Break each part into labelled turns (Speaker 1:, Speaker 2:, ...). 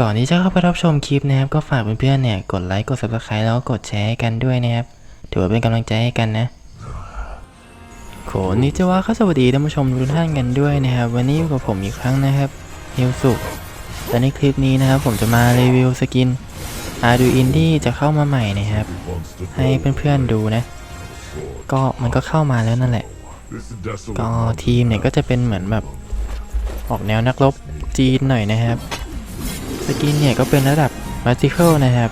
Speaker 1: ก่อนที่จะเข้าไปรับชมคลิปนะครับ ก็ฝากเพื่อนๆเนี่ยกดไลค์กด subscribe แล้วกดแชร์ให้กันด้วยนะครับ ถือว่าเป็นกำลังใจให้กันนะโขนนิจวะก็สวัสดีท่านผู้ชมทุกท่านกันด้วยนะครับ วันนี้อยู่กับผมอีกครั้งนะครับเฮลสุและในคลิปนี้นะครับ ผมจะมารีวิวสกิน Arduin ที่จะเข้ามาใหม่นะครับ ให้เพื่อนๆดูนะ ก็มันก็เข้ามาแล้วนั่นแหละ ก็ทีมเนี่ยก็จะเป็นเหมือนแบบ ออกแนวนักรบจีนหน่อยนะครับ สกินเนี่ยก็เป็นระดับ Magical นะครับ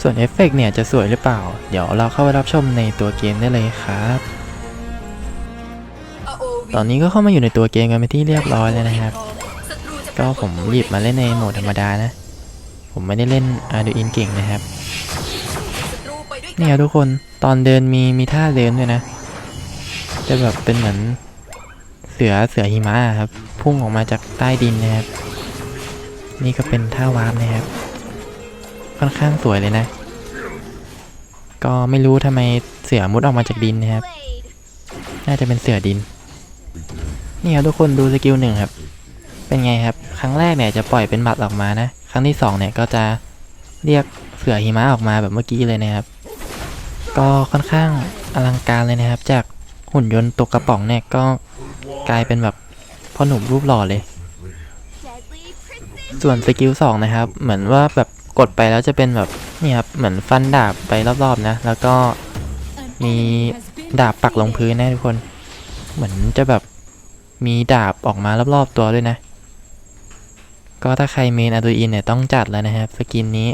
Speaker 1: ส่วนเอฟเฟกต์เนี่ยจะสวยหรือเปล่า เดี๋ยวเราเข้าไปรับชมในตัวเกมได้เลยครับ ตอนนี้ก็เข้ามาอยู่ในตัวเกมกันเป็นที่เรียบร้อยแล้วนะครับ ก็ผมหยิบมาเล่นในโหมดธรรมดานะ ผมไม่ได้เล่น Arduin เก่งนะครับ เนี่ยทุกคนตอนเดินมีมีท่าเดินด้วยนะ จะแบบเป็นเหมือน สือเสือหิมะครับ พุ่งออกมาจากใต้ดินนะครับ นี่ก็เป็นท่าวาร์ปนะครับ ค่อนข้างสวยเลยนะ ก็ไม่รู้ทำไมเสือมุดออกมาจากดินนะครับ น่าจะเป็นเสือดิน นี่ครับทุกคนดูสกิลหนึ่งครับ เป็นไงครับ ครั้งแรกเนี่ยจะปล่อยเป็นบัตรออกมานะ ครั้งที่สองเนี่ยก็จะเรียกเสือหิมะออกมาแบบเมื่อกี้เลยนะครับ ก็ค่อนข้างอลังการเลยนะครับ จากหุ่นยนต์ตกกระป๋องเนี่ยก็ กลายเป็นแบบพ่อหนุ่มรูปหล่อเลย ส่วนสกิลสองนะครับ เหมือนว่าแบบกดไปแล้วจะเป็นแบบนี่ครับเหมือนฟันดาบไปรอบๆนะ แล้วก็มีดาบปักลงพื้นนะทุกคน เหมือนจะแบบมีดาบออกมารอบๆตัวด้วยนะ ก็ถ้าใครเมนอาดูอินเนี่ยต้องจัดแล้วนะครับ สกินนี้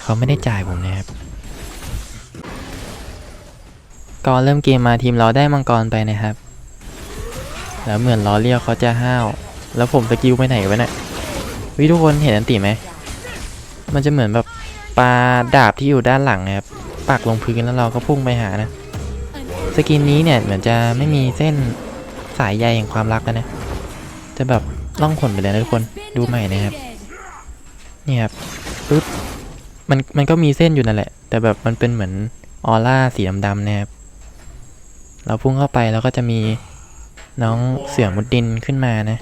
Speaker 1: เขาไม่ได้จ่ายผมนะครับ ก่อนเริ่มเกมมาทีมเราได้มังกรไปนะครับ แล้วเหมือนล้อเลียวเขาจะห้าว แล้วผมสกิลไปไหนวะเนี่ยวิทุกคนเห็นอันติไหม มันจะเหมือนแบบปลาดาบที่อยู่ด้านหลังนะครับ ปักลงพื้นแล้วเราก็พุ่งไปหานะ สกินนี้เนี่ยเหมือนจะไม่มีเส้นสายใยแห่งความรักแล้วนะ จะแบบล่องขนไปเลยนะทุกคน ดูใหม่นะครับ นี่ครับปึ๊บ มันมันก็มีเส้นอยู่นั่นแหละ แต่แบบมันเป็นเหมือนออร่าสีดำๆนะครับ เราพุ่งเข้าไปแล้วก็จะมีน้องเสือมุดดินขึ้นมานะ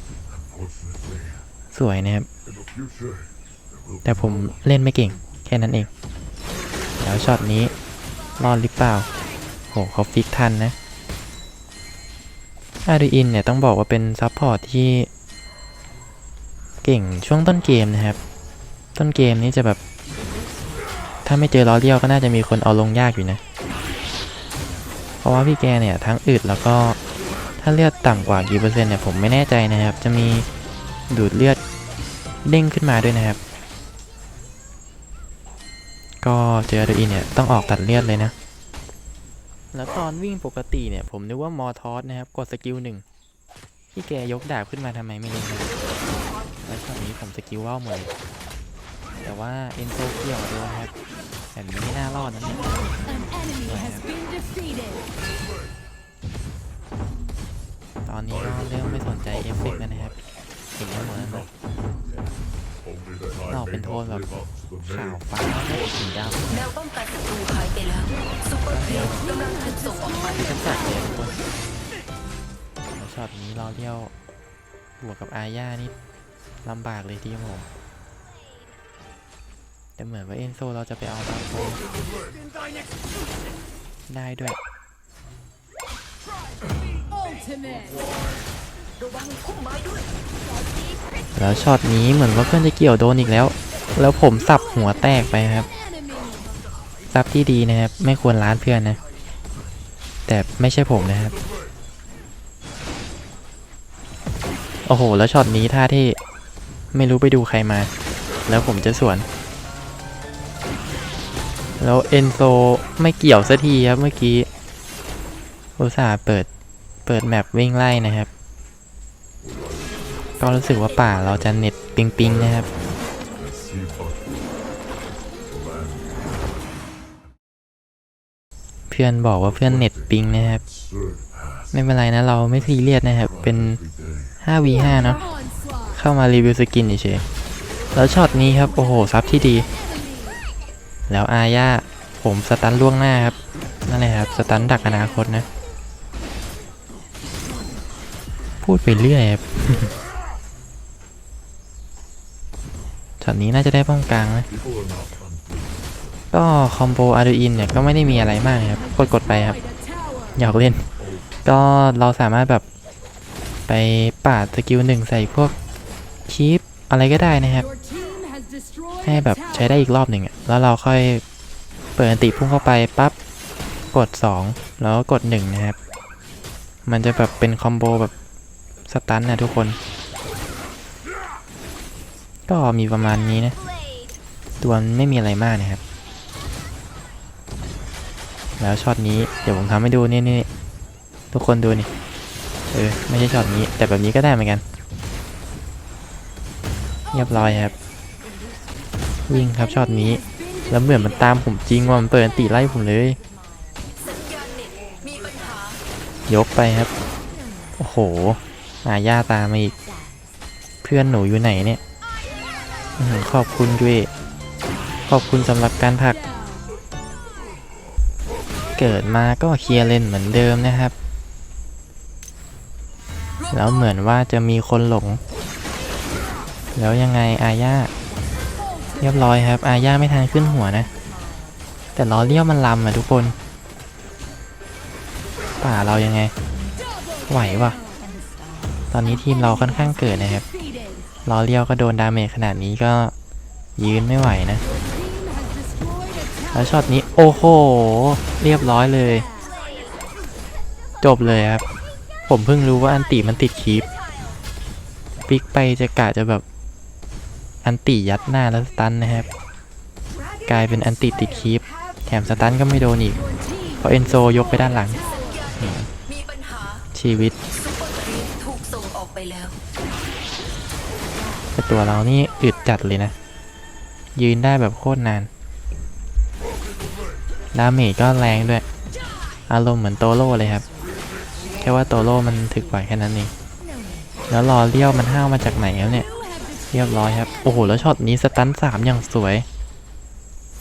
Speaker 1: สวยนะครับ แต่ผมเล่นไม่เก่งแค่นั้นเอง แล้วช็อตนี้รอดหรือเปล่าโหเขาฟิกทันนะอารีอินเนี่ยต้องบอกว่าเป็นซัพพอร์ตที่เก่งช่วงต้นเกมนะครับ ต้นเกมนี้จะแบบ ถ้าไม่เจอล้อเลี้ยวก็น่าจะมีคนเอาลงยากอยู่นะ ราะว่าพี่แกเนี่ยทั้งอึดแล้วก็ถ้าเลือดต่ำกว่ากี่เปอร์เซ็นต์เนี่ยผมไม่แน่ใจนะครับ จะมีดูดเลือดเด้งขึ้นมาด้วยนะครับ ก็เจออาดูอินเนี่ยต้องออกตัดเลือดเลยนะ แล้วตอนวิ่งปกติเนี่ยผมนึกว่ามอทอสนะครับกดสกิลหนึ่งพี่แกยกดาบขึ้นมาทำไมไม่รู้นะแล้วตอนนี้ผมสกิลว่าวหมดแต่ว่าเอ็นโซเกี่ยวมาด้วยครับ แบบนี้ไม่น่ารอดนะเนี่ย
Speaker 2: An enemy has been defeated.
Speaker 1: ตอนนี้ก็เริ่มไม่สนใจเอฟเฟกต์แล้วนะครับเห็นแล้วหมดแล้วนะออกเป็นโทนแบบขาวฟ้าสีดำ
Speaker 3: แนวป้องกันศัตรูหายไปแล้วซุปเปอร์เพลย์กำลังถูกส่งออกไป
Speaker 1: เป็นสัตว์เลยทุกคนแล้วช็อตนี้เราเที่ยวบวกกับอาญานี่ลำบากเลยทีมผม แต่เหมือนว่าเอนโซเราจะไปเอาบาโคได้
Speaker 3: ด้วย
Speaker 1: แล้วช็อตนี้เหมือนว่าเพื่อนจะเกี่ยวโดนอีกแล้ว แล้วผมสับหัวแตกไปครับ
Speaker 2: Enemy.
Speaker 1: ซับที่ดีนะครับ ไม่ควรล้านเพื่อนนะ แต่ไม่ใช่ผมนะครับ โอ้โห แล้วช็อตนี้ท่าที่ไม่รู้ไปดูใครมา แล้วผมจะสวน แล้วเอนโซไม่เกี่ยวสักทีครับเมื่อกี้อุตส่าห์เปิดเปิดแมปวิ่งไล่นะครับ ก็รู้สึกว่าป่าเราจะเน็ตปิงปิงๆนะครับเพื่อนบอกว่าเพื่อนเน็ตปิงนะครับ ไม่เป็นไรนะเราไม่ซีเรียสนะครับ เป็น 5v5 เนาะเข้ามารีวิวสกินเฉยแล้วช็อตนี้ครับ โอ้โห ซับที่ดี แล้วอาญาผมสตันล่วงหน้าครับ นั่นแหละครับ สตันดักอนาคตนะ พูดไปเรื่อยครับช็อตนี้น่าจะได้ป้องกลางนะ ก็คอมโบอาร์ดูอินเนี่ย ก็ไม่ได้มีอะไรมากครับ กดกดๆไปครับ อยากเล่น ก็เราสามารถแบบไปปาดสกิลหนึ่งใส่พวกคีปอะไรก็ได้นะครับ ให้แบบใช้ได้อีกรอบหนึ่งอะแล้วเราค่อยเปิดอันติพุ่งเข้าไปปั๊บกด 2 แล้วกด 1 นะครับ มันจะแบบเป็นคอมโบแบบสตันนะทุกคน ก็มีประมาณนี้นะ ตัวไม่มีอะไรมากนะครับ แล้วช็อตนี้เดี๋ยวผมทำให้ดูนี่นี่ทุกคนดูนี่เออไม่ใช่ช็อตนี้แต่แบบนี้ก็ได้เหมือนกัน เรียบร้อยครับ วิ่งครับช็อตนี้ แล้วเหมือนมันตามผมจริงว่ามันเปิดอันติไล่ผมเลย
Speaker 3: ย
Speaker 1: กไปครับ โอ้โห อาญาตามมาอีก เพื่อนหนูอยู่ไหนเนี่ย ขอบคุณด้วยขอบคุณสำหรับการผลัก เกิดมาก็เคลียร์เลนเหมือนเดิมนะครับ แล้วเหมือนว่าจะมีคนหลง แล้วยังไงอาญา เรียบร้อยครับ อาญาไม่ทันขึ้นหัวนะ แต่ล้อเลี้ยวมันลำอะทุกคน ป่าเรายังไง ไหววะตอนนี้ทีมเราค่อนข้างเกิดนะครับล้อเลี้ยวก็โดนดาเมจขนาดนี้ก็ยืนไม่ไหวนะ แล้วช็อตนี้โอ้โห เรียบร้อยเลย จบเลยครับ ผมเพิ่งรู้ว่าอันติมันติดคีปปิกไปจะกะจะแบบ อันติยัดหน้าแล้วสตันนะครับ กลายเป็นอันติติดคีปแถมสตันก็ไม่โดนอีก เพราะเอนโซยกไปด้านหลัง ชีวิต
Speaker 3: แล้ว
Speaker 1: แต่ตัวเรานี่อึดจัดเลยนะ ยืนได้แบบโคตรนาน ดาเมจก็แรงด้วย อารมณ์เหมือนโตโร่เลยครับ แค่ว่าโตโร่มันถึกกว่าแค่นั้นเอง แล้วรอเลี้ยวมันห้าวมาจากไหนแล้วเนี่ย รียบร้อยครับ โอ้โห แล้วช็อตนี้สตันสามอย่างสวย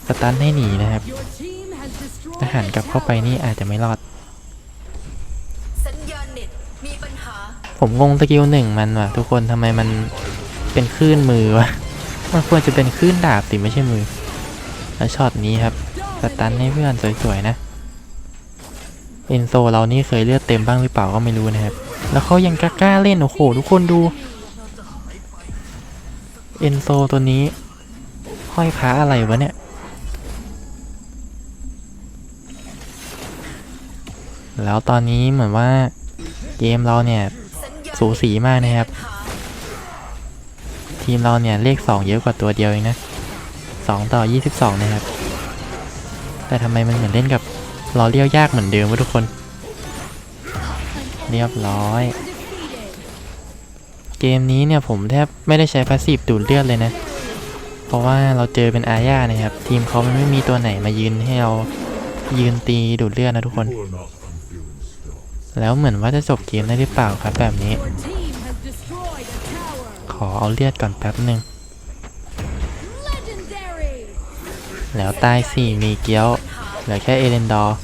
Speaker 1: สตันให้หนีนะครับ
Speaker 2: your team has destroyed
Speaker 1: ถ้าหันกลับเข้าไปนี่อาจจะไม่รอด
Speaker 3: สัญญาณเน็ตมีปัญหา
Speaker 1: ผมงงสกิลหนึ่งมันว่ะ ทุกคนทำไมมันเป็นคลื่นมือวะ มันควรจะเป็นคลื่นดาบสิไม่ใช่มือ แล้วช็อตนี้ครับ สตันให้เพื่อนสวยๆนะเอนโซเรานี่เคยเลือดเต็มบ้างหรือเปล่าก็ไม่รู้นะครับ แล้วเขายังกล้าเล่น โอ้โห ทุกคนดู เอนโซตัวนี้ ห้อยพระอะไรวะเนี่ย แล้วตอนนี้เหมือนว่าเกมเราเนี่ย
Speaker 3: สู
Speaker 1: สีมากนะครับ ทีมเราเนี่ยเลข 2 เยอะกว่าตัวเดียวเองนะ 2 ต่อ 22 นะครับ แต่ทำไมมันเหมือนเล่นกับล้อเลี้ยวยากเหมือนเดิมวะทุกคน เรียบร้อย เกมนี้เนี่ยผมแทบไม่ได้ใช้พาสซีฟดูดเลือดเลยนะ เพราะว่าเราเจอเป็นอาญานะครับ ทีมเขามันไม่มีตัวไหนมายืนให้เรายืนตีดูดเลือดนะทุกคน แล้วเหมือนว่าจะจบเกมได้หรือเปล่าครับแบบนี้ ขอเอาเลือดก่อนแป๊บหนึ่งแล้วใตายสี่มีเกี้ยวเหลือแค่เอเลนดอร์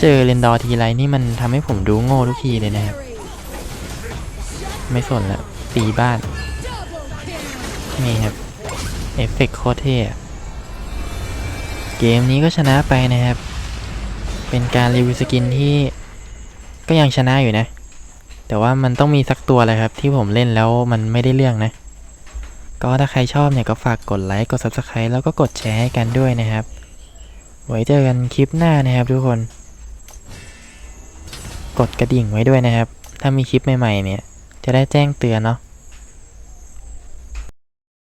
Speaker 1: เจอเอเลนดอร์ทีไรนี่มันทำให้ผมดูโง่ทุกทีเลยนะครับ ไม่สนละตีบ้าน นี่ครับ เอฟเฟกต์โคตรเท่เกมนี้ก็ชนะไปนะครับ เป็นการรีวิวสกินที่ก็ยังชนะอยู่นะ แต่ว่ามันต้องมีสักตัวแหละครับ ที่ผมเล่นแล้วมันไม่ได้เรื่องนะ ก็ถ้าใครชอบเนี่ยก็ฝากกดไลค์ กด Subscribe แล้วก็กดแชร์ให้กันด้วยนะครับ ไว้เจอกันคลิปหน้านะครับทุกคน กดกระดิ่งไว้ด้วยนะครับ ถ้ามีคลิปใหม่ๆเนี่ย จะได้แจ้งเตือนเนาะ